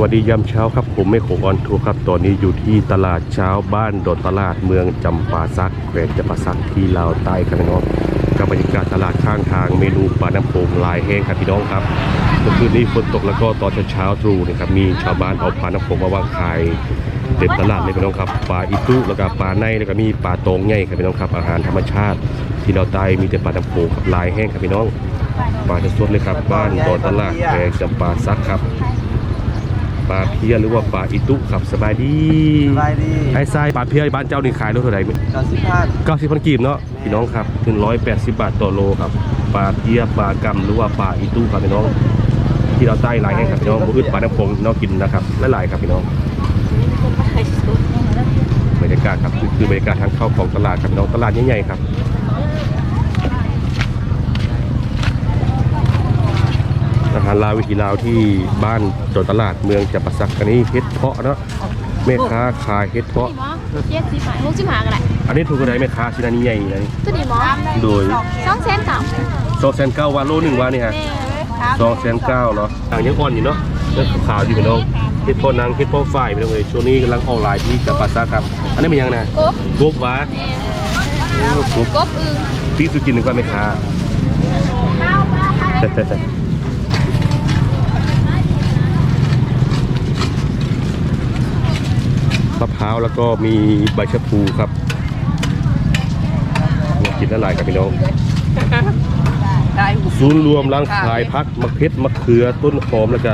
วัสดียามเช้าครับ ผมไม่โขงออนทัวร์ครับ ตอนนี้อยู่ที่ตลาดเช้าบ้านดอนตลาดเมืองจำปาซักแขวงจำปาซักที่ลาวใต้ครับพี่น้องกับบรรยากาศตลาดข้างทางเมนูปลาน้ำโขงลายแห้งครับพี่น้องครับเมื่อคืนนี้ฝนตกแล้วก็ตอนเช้าๆตรู่นะครับมีชาวบ้านเอาปลาน้ำโขงมาวางขายเต็มตลาดเลยพี่น้องครับปลาอิตุแล้วก็ปลาในแล้วก็มีปลาตองใหญ่ครับพี่น้องครับอาหารธรรมชาติ ที่เราวใต้มีแต่ปลาน้ำโขงกับลายแห้งครับพี่น้องปลาจะสดเลยครับบ้านดอนตลาดแขวงจำปาซักครับ ปลาเพียหรือว่าปลาอิตุครับสบายดีสบายดีไอ้ทรายปลาเพียบ้านเจ้านี่ขายรถเท่าไหร่เก้าสิบพันเก้าสิบพันกีบเนาะพี่น้องครับถึงร้อยแปดสิบบาทต่อโลครับปลาเพียปลากำหรือว่าปลาอิตุครับพี่น้อง ที่เราใต้หลายแห่งครับพี่น้องบุอึดปลาน้ำโขงเน้องกินนะครับหลายๆครับพี่น้องบรรยากาศครับคือคือบรรยากาศทางเข้าของตลาดครับพี่น้องตลาดใหญ่ๆครับาหารลาววิธีลาวที่บ้านจดตลาดเมืองจับปะสักอันนี้เฮ็ดเพาะเนาะแม่ค้าขายเฮ็ดเพาะนี่หมอเจ็ดสิบหาหกสิบหากันแหละอันนี้ถูกกระไดแม่ค้าชิ้นอันนี้ใหญ่เลยตัวนี้หมอโดยสองแสนเก่าสองแสนเก้าวาโลหนึ่งวานี่ฮะแม่สองแสนเก้าเนาะอ่างยังอ่อนอยู่เนาะเรื่องขาวๆอยู่พี่น้องเฮ็ดพ่อนางเฮ็ดพ่อฝ่ายพี่น้องเลยช่วงนี้กำลังออนไลน์ที่จับปาซาครับ อันนี้เป็นยังไงกบกบหวาโอ้กบกบอึงพี่สุกินหนึ่งว่าไหมค้า มะพร้าวแล้วก็มีใบชะพูครับมากินละลายกับพี่น้องศูนย์รวมร้านขายพักมะเขือมะเขือต้นหอมแล้วก็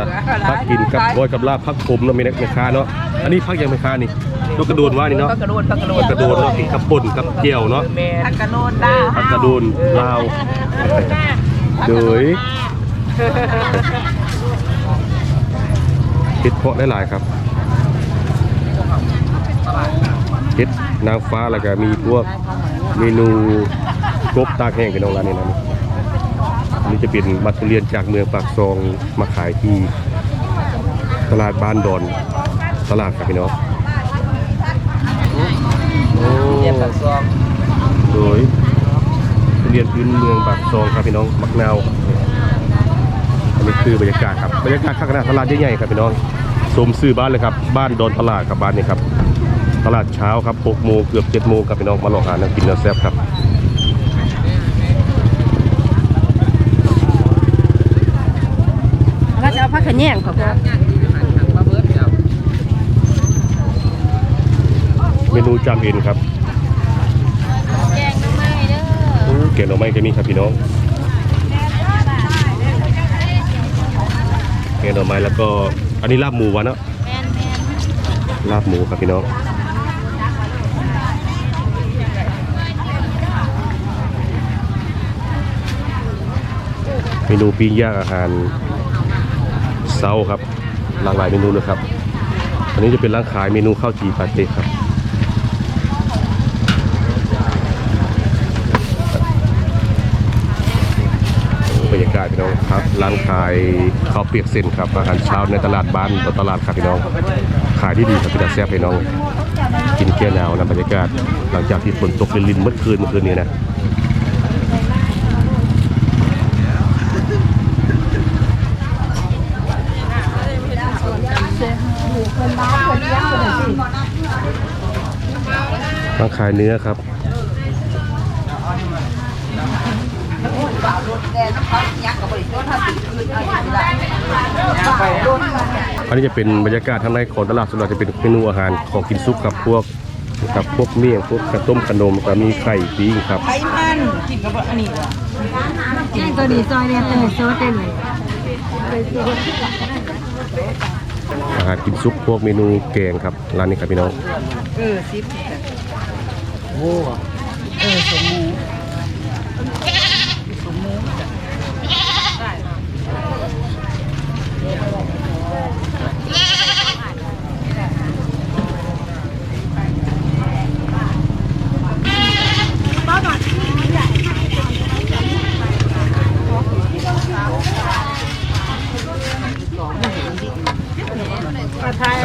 พักกินกับก้อยกับลาบพักผมเนาะมีนักแม่ค้าเนาะอันนี้พักยังแม่ค้านี่นกกระโดนว่านี่เนาะพักกระโดดพักกระโดพัดกกระโดนเนาะกินกับป่นกับเจียวเนาะแม่พักกระโดดดาพักกระโดนลาวโดยเห็ดเพาะหลายๆครับ เห็ดนางฟ้าแล้วก็มีพวกเมนูกบตากแห้งเป็นน้องร้านนี้นะอันนี่จะเป็นมัตุเรียนจากเมืองปากซองมาขายที่ตลาดบ้านดอนตลาดครับพี่น้องโอ้เรียบปากซองโดยทุเรียนพื้นเมืองปากซองครับพี่น้องมักนาวอันนี้คือบรรยากาศครับบรรยากาศข้างหน้าตลาดใหญ่ๆครับพี่น้องสมซื้อบ้านเลยครับ บ้านดอนตลาดครับบ้านนี้ครับ ตลาดเช้าครับ6โมงเกือบ7โมงครับพี่น้องมาลองหาน้ำกินน้ำแซ่บครับเราจะเอาผ้าขะแยงของมาเบิร์ดเดียวเมนูจำเอ็นครับ แกงน้ำไม้เด้ออู้เกล็ดหน่อไม้ก็มีครับพี่น้องเกล็ดหน่อไม้แล้วก็อันนี้ลาบหมูวะเนาะแมนแมนลาบหมูครับพี่น้อง เมนูปิ้งย่างอาหารเซาครับหลากหลายเมนูเลยครับ อันนี้จะเป็นร้านขายเมนูข้าวจีปาเต้ครับบรรยากาศพี่น้องครับร้านขายข้าวเปียกเส้นครับอาหารเช้าในตลาดบ้านตลาดครับพี่น้อง ขายที่ดีครับพี่ดาแซ่บพี่น้อง กินแก้หนาวนะบรรยากาศ หลังจากที่ฝนตกลินๆเมื่อคืนเมื่อคืนนี้นะ ร้าขายเนื้อครับอันนี้จะเป็นบรรยากาศทางในของตลาดส่วนใหญ่จะเป็นเมนูอาหารของกินซุปกับพวกกับพวกเมี่ยงพวกกระต้มขนมก็มีไข่ปิ้งครับไขมันกินกับอันนี้ว่ตัวนี้ซอยเนี่ยตัวนี้โซเต็มเลย อาหารกินซุปพวกเมนูแกงครับ ร้านนี้ครับพี่น้อง เออซิปโอ้เออสมูสมูได้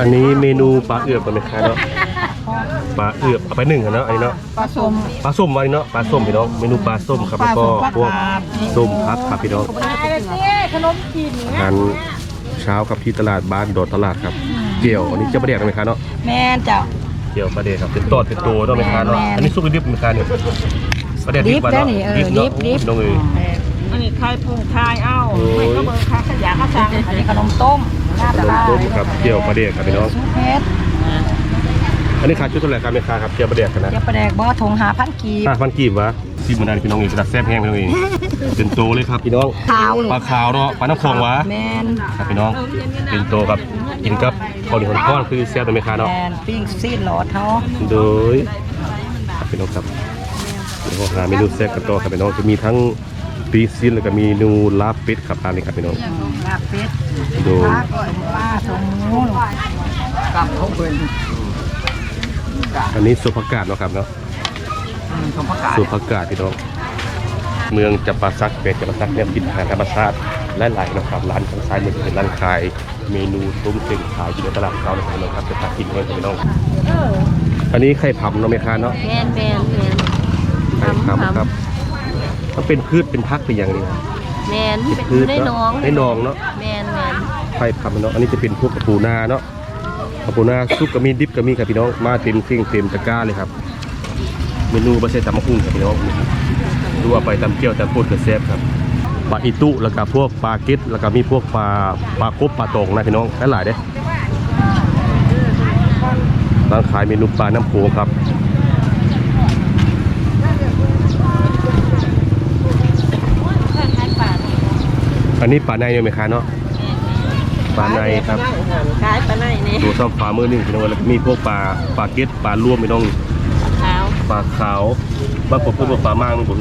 นนี้เมนูปลาเอือบกันไหมครับเนาะปลาเอือบเอาไปหนึ่งอะเนาะอันนี้เนาะปลาสมปลาส้มวันนี้เนาะปลาส้มพี่น้องเมนูปลาส้มครับแล้วก็พวกส้มพักครับพี่น้องขนมจีนอาหารเช้ช้าครับที่ตลาดบ้านโดดตลาดครับเกี่ยวอันนี้เจะประเดี๋ยวไหมคะเนาะแม่นเจ้าเกี่ยวประเดี๋ยวครับเป็นตอดเป็นตัวเนาะไหมคะเนาะแม่นอันนี้สุกดิบไหมคะเนี่ยประเดี๋ยวดิดิบบมาได้เนาะนี่เออดิบเนาะดิบดิบน้องเอ๋ยอันนี้ใครปรุงทายเอ้าโอ้ยไม่ก็เบอร์ค่าขยะค่าสั่งอันนี้ขนมต้ม หน้าตลาดต้มครับเกี่ยวประเดี๋ยวครับพี่น้อง ซุปเพชรอันนี้ขายชุดเท่าไหร่ครับแม่ค้าครับเกี่ยวประเดี๋ยวกันนะเจะประแดกบ่ทงหาพันกีบห้าพันกีบวะซีมันได้พี่น้องเองกระดักแซ่บแห้งพี่น้องเองเป็นโตเลยครับพี่น้องขาวลูกปลาขาวเนาะปลาน้ำโขงวะแม่นครับพี่น้องเป็นโตครับกินกับข้าวเหนียวก้อนคือแซ่บตัวแม่ค้าเนาะแม่นปิ้งซีดหลอดเฮาโดยครับพี่น้องครับเดี๋ยวเราหาเมนูแซ่บกันต่อครับพี่น้องจะมีทั้ง ปีซินแล้วก็มีเมนูลาบเป็ดครับตามนี้ครับพี่น้องลาบเป็ดดยปลาก้อยปลาทงหมูกับเขาเป็นอันนี้สุผักาดเนาะครับเนาะสมประกาศสุผักาดพี่น้องเมืองจับปาซักเป็ดจับปาซักเนี่ยกินอาหารธรรมชาติและหลายนะครับร้านทางซ้ายมือเป็นร้านขาย เมนูต้มเต็งขายอยู่ในตลาดเก่านะครับพี่น้องครับจะพากินกันครับพี่น้องอันนี้ไข่ผำเนาะแม่ค้าเนาะแมนแมนแมนไข่ผำครับ ถ้าเป็นพืชเป็นพักเป็นอย่างนี้ครับแม่นเป็นพืชเนาะได้นองเนาะแม่นแม่นไข่พับเนาะอันนี้จะเป็นพวกกระปูนาเนาะกระปูนาซุปกระมีดิบกระมีครับพี่น้องมาเต็มเครื่องเต็มตะกร้าเลยครับเมนูบะเซตตำมะคุ้งครับพี่น้องดูเอาไปตำเกี๊ยวตำปูดกระแซบครับปลาอีตุแล้วก็พวกปลาเก็ดแล้วก็มีพวกปลาปลากบปลาตองนะพี่น้องหลายๆเด้ร้านขายเมนูปลาน้ำโขงครับ อันนี้ปลาในเนี่ยไหมคะเนาะปลาในครับ ขายปลาไหนนี่ดูซ่อมฟ้ามือหนึ่งพี่น้องแล้วก็มีพวกปลาปลาเก็ดปลาร่วมพี่น้องขาวปลาขาวบางคนพูดว่าปลาม่างบางคน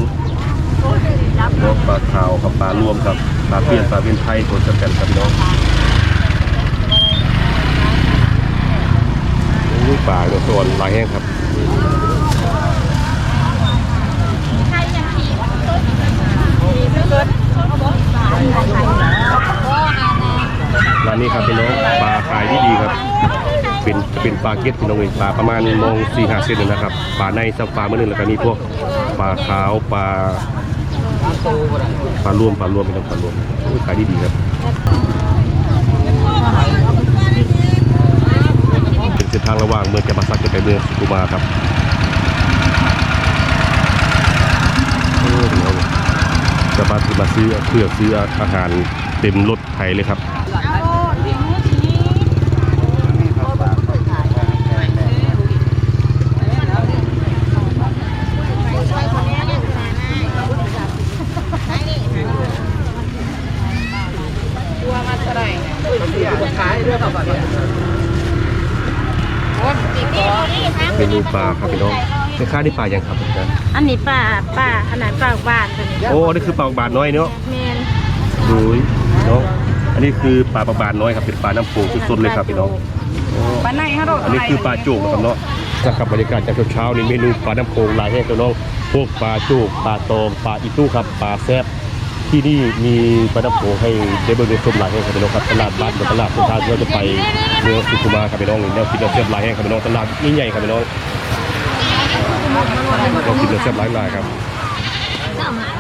พวกปลาขาวกับปลาร่วมครับปลาเปียนปลาเวียนไทยตัวจัดกันครับพี่น้องอุ้ยปลาเนี่ยส่วนลายแห้งครับ ร้านนี้ครับพี่น้องปลาขายที่ดีครับ เป็นเป็นปลาเก็ตพี่น้องเองปลาประมาณมองสี่ห้าเซนเลยนะครับปลาในสับปลาเมื่อนึงแล้วก็มีพวกปลาขาวปลาปลารวมปลารวมพี่น้องปลารวมขายดีดีครับเป็นเส้นทางระหว่างเมืองจำปาสักจะไปเมืองสุขุมาครับโอ้พี่น้อง จะมามาซื้อเพื่อซื้ออาหารเต็มรถไทยเลยครับขายด้วยครับเนี่ยเมนูปลาครับพี่น้องในค่านี่ปลายังครับอันนี้ป้าป้าอันไหนป้าบ้านตัวนี้ โอ้นี่คือปลาปากบาทน้อยเนาะแม่นดูเนาะอันนี้คือปลาปากบาทน้อยครับเป็นปลาน้ำโขงสดๆเลยครับพี่น้องปลาในฮะโดอันนี้คือปลาจูกนะครับเนาะนะครับบรรยากาศจากเช้าๆนี่เมนูปลาน้ำโขงหลายแห่งตัวน้องพวกปลาจูกปลาตองปลาอีตู้ครับปลาแซ่บที่นี่มีปลาน้ำโขงให้ได้เบิ่งได้ชมหลายแห่งครับพี่น้องครับตลาดบ้านกับตลาดสุดท้ายที่เราจะไปเมืองสุขุมวิทครับพี่น้องนี่แนวคิดแนวเสียบหลายแห่งครับพี่น้องตลาดยิ่งใหญ่ครับพี่น้องเราคิดแนวเสียบหลายหลายครับเจ้ามา